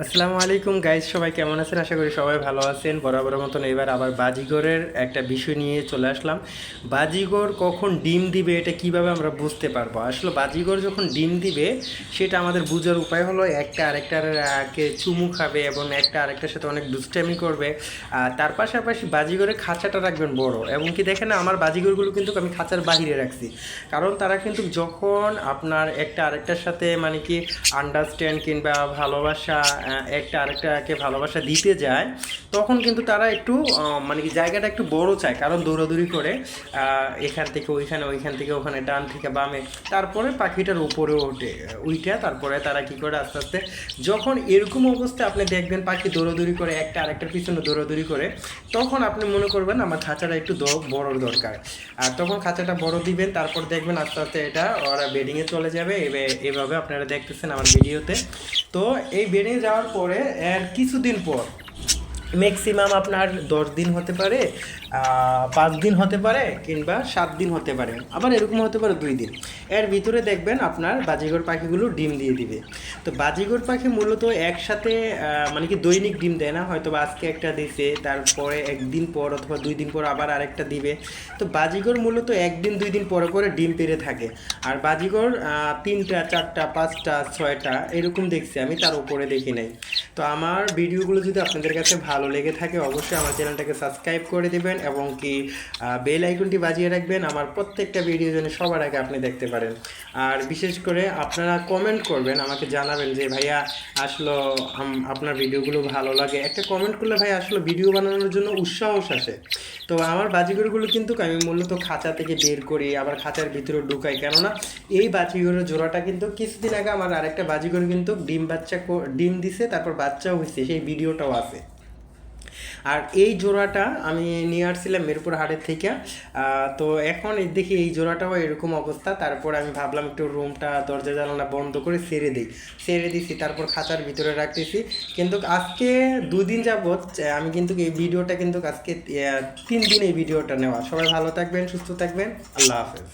আসসালামু আলাইকুম গাইজ সবাই কেমন আছেন? আশা করি সবাই ভালো আছেন। বরাবর মতন এবার আবার বাজিগরের একটা বিষয় নিয়ে চলে আসলাম। বাজিগর কখন ডিম দিবে এটা কীভাবে আমরা বুঝতে পারব? আসলে বাজিগর যখন ডিম দিবে, সেটা আমাদের বোঝার উপায় হলো একটা আরেকটার কে চুমু খাবে এবং একটা আরেকটার সাথে অনেক দুষ্টামি করবে। আর তার পাশাপাশি বাজিগরের খাঁচাটা রাখবেন বড়। এবং কি দেখেন আমার বাজিগরগুলো কিন্তু আমি খাঁচার বাহিরে রাখছি। কারণ তারা কিন্তু যখন আপনার একটা আরেকটার সাথে মানে কি আন্ডারস্ট্যান্ড কিংবা ভালোবাসা একটা আরেকটাকে ভালোবাসা দিতে যায়, তখন কিন্তু তারা একটু মানে কি জায়গাটা একটু বড় চায়, কারণ দৌড়াদৌড়ি করে এখান থেকে ওইখানে, ওইখান থেকে ওখানে, ডান থেকে বামে, তারপরে পাখিটার উপরে ওঠে, উইটা, তারপরে তারা কি করে আস্তে আস্তে, যখন এরকম অবস্থায় আপনি দেখবেন পাখি দৌড়াদৌড়ি করে, একটা আরেকটার পিছনে দৌড়াদৌড়ি করে, তখন আপনি মনে করবেন আমার খাঁচাটা একটু বড় দরকার। আর তখন খাঁচাটা বড় দিবেন, তারপর দেখবেন আস্তে আস্তে এটা ওরা বেডিংয়ে চলে যাবে এভাবে আপনারা দেখতেছেন আমার ভিডিওতে। তো এই বেরিয়ে যাওয়ার পরে এর কিছুদিন পর ম্যাক্সিমাম আপনার দশ দিন হতে পারে পাঁচ দিন হতে পারে কিংবা সাত দিন হতে পারে। আবার এরকম হতে পারে দুই দিন। এর ভিতরে দেখবেন আপনার বাজিগর পাখিগুলো ডিম দিয়ে দিবে। তো বাজিগর পাখি মূলত একসাথে মানে কি দৈনিক ডিম দেয় না হয়তো আজকে একটা দিছে, তারপরে একদিন পর অথবা দুই দিন পর আবার আরেকটা দিবে। তো বাজিগর মূলত একদিন, দুই দিন পরে পরে ডিম পেড়ে থাকে। আর বাজিগর তিনটা, চারটা, পাঁচটা, ছয়টা, এরকম দেখছি আমি, তার উপরে দেখি নাই। তো আমার ভিডিওগুলো যদি আপনাদের কাছে ভালো লেগে থাকে, অবশ্যই আমার চ্যানেলটাকে সাবস্ক্রাইব করে দেবেন এবং কি বেল আইকনটি বাজিয়ে রাখবেন। আমার প্রত্যেকটা ভিডিও যেন সবার আগে আপনি দেখতে পারেন। আর বিশেষ করে আপনারা কমেন্ট করবেন, আমাকে জানাবেন যে, ভাইয়া, আসলো আপনার ভিডিওগুলো ভালো লাগে। একটা কমেন্ট করলে ভাই আসলে ভিডিও বানানোর জন্য উৎসাহস আসে। তো আমার বাজিগরগুলো কিন্তু আমি মূলত খাঁচা থেকে বের করি, আবার খাঁচার ভিতরে ঢুকাই। কেননা, এই বাজিগরের জোড়াটা কিন্তু কিছুদিন আগে আমার আরেকটা বাজিগর কিন্তু ডিম বাচ্চা ডিম দিছে, তারপর বাচ্চাও হয়েছে, সেই ভিডিওটাও আছে। আর এই জোড়াটা আমি নিয়ে আসছিলাম মিরপুর হাটের থেকে তো এখন দেখি এই জোড়াটাও এরকম অবস্থা, তারপর আমি ভাবলাম একটু রুমটা, দরজা, জানালা বন্ধ করে সেরে দিই। সেরে দিছি, তারপর খাঁচার ভিতরে রাখতেছি। কিন্তু আজকে দুদিন যাবৎ আমি কিন্তু এই ভিডিওটা কিন্তু আজকে তিন দিন এই ভিডিওটা নেওয়া। সবাই ভালো থাকবেন, সুস্থ থাকবেন। আল্লাহ হাফেজ।